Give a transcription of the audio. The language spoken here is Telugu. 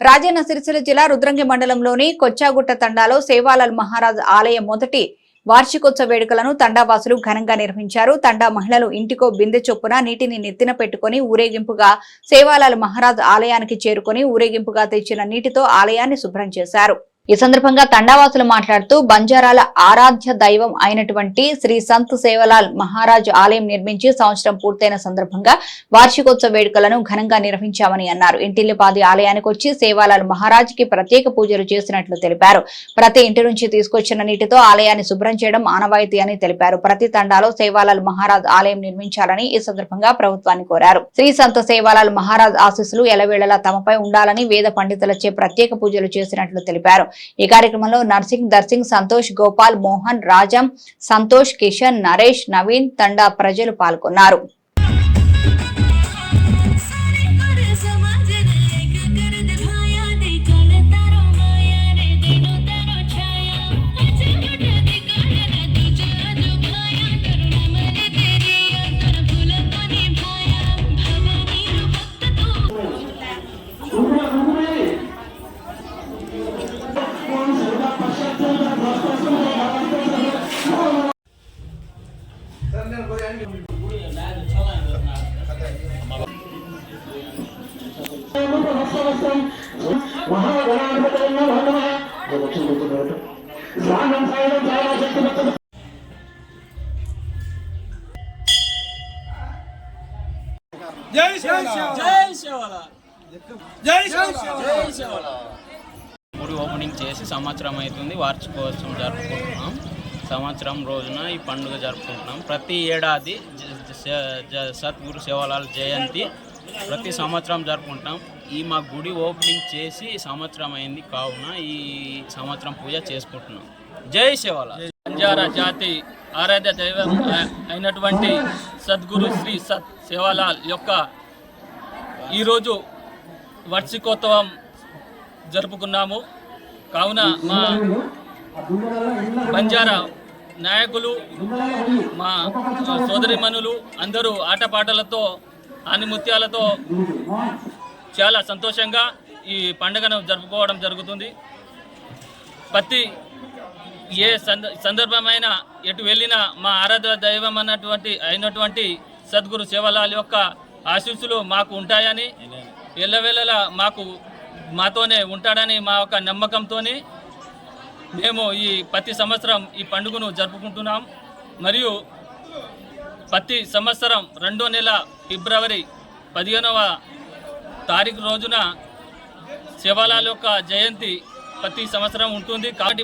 రాజన్న సిరిసిల్ల జిల్లా రుద్రంగి మండలంలోని కొచ్చాగుట్ట తండాలో సేవాలాల్ మహారాజ్ ఆలయం మొదటి వార్షికోత్సవ వేడుకలను తండావాసులు ఘనంగా నిర్వహించారు. తండా మహిళలు ఇంటికో బిందె చొప్పున నీటిని నెత్తిన పెట్టుకుని ఊరేగింపుగా సేవాలాల్ మహారాజ్ ఆలయానికి చేరుకుని ఊరేగింపుగా తెచ్చిన నీటితో ఆలయాన్ని శుభ్రం చేశారు. ఈ సందర్భంగా తండావాసులు మాట్లాడుతూ బంజారాల ఆరాధ్య దైవం అయినటువంటి శ్రీ సంత్ సేవలాల్ మహారాజ్ ఆలయం నిర్మించి సంవత్సరం పూర్తయిన సందర్భంగా వార్షికోత్సవ వేడుకలను ఘనంగా నిర్వహించామని అన్నారు. ఇంటిల్లిపాది ఆలయానికి వచ్చి సేవాలాల్ మహారాజ్కి ప్రత్యేక పూజలు చేసినట్లు తెలిపారు. ప్రతి ఇంటి నుంచి తీసుకొచ్చిన నీటితో ఆలయాన్ని శుభ్రం చేయడం ఆనవాయితీ అని తెలిపారు. ప్రతి తండాలో సేవాలాల్ మహారాజ్ ఆలయం నిర్మించాలని ఈ సందర్భంగా ప్రభుత్వాన్ని కోరారు. శ్రీ సంత సేవాలాల్ మహారాజ్ ఆశీస్సులు ఎలవేళలా తమపై ఉండాలని వేద పండితులచే ప్రత్యేక పూజలు చేసినట్లు తెలిపారు. ఈ కార్యక్రమంలో నర్సింగ్ దర్సింగ్ సంతోష్ గోపాల్ మోహన్ రాజం సంతోష్ కిషన్ నరేష్ నవీన్ తండా ప్రజలు పాల్గొన్నారు. జై గుడి ఓపెనింగ్ చేసి సంవత్సరం అవుతుంది వార్షికోత్సవం జరుపుకుంటున్నాం. సంవత్సరం రోజున ఈ పండుగ జరుపుకుంటున్నాం. ప్రతి ఏడాది సద్గురు సేవలాల్ జయంతి ప్రతి సంవత్సరం జరుపుకుంటాం. ఈ మా గుడి ఓపెనింగ్ చేసి సంవత్సరం అయింది కావున ఈ సంవత్సరం పూజ చేసుకుంటున్నాం. జై శివాల. బంజారా జాతి ఆరాధ్య దైవం అయినటువంటి సద్గురు శ్రీ సత్ శివాలాల్ యొక్క ఈరోజు వార్షికోత్సవం జరుపుకున్నాము. కావున మా బంజారా నాయకులు మా సోదరిమణులు అందరూ ఆటపాటలతో ఆనిముత్యాలతో చాలా సంతోషంగా ఈ పండుగను జరుపుకోవడం జరుగుతుంది. ప్రతి ఏ సంద సందర్భమైన ఎటు వెళ్ళినా మా ఆరాధ దైవం అన్నటువంటి అయినటువంటి సద్గురు సేవలాల యొక్క ఆశీస్సులు మాకు ఉంటాయని ఎల్లవేళలా మాకు మాతోనే ఉంటాడని మా యొక్క నమ్మకంతో మేము ఈ ప్రతి సంవత్సరం ఈ పండుగను జరుపుకుంటున్నాం. మరియు ప్రతి సంవత్సరం రెండో నెల ఫిబ్రవరి పదిహేనవ తారీఖు రోజున శివలాల్ యొక్క జయంతి ప్రతి సంవత్సరం ఉంటుంది. కాబట్టి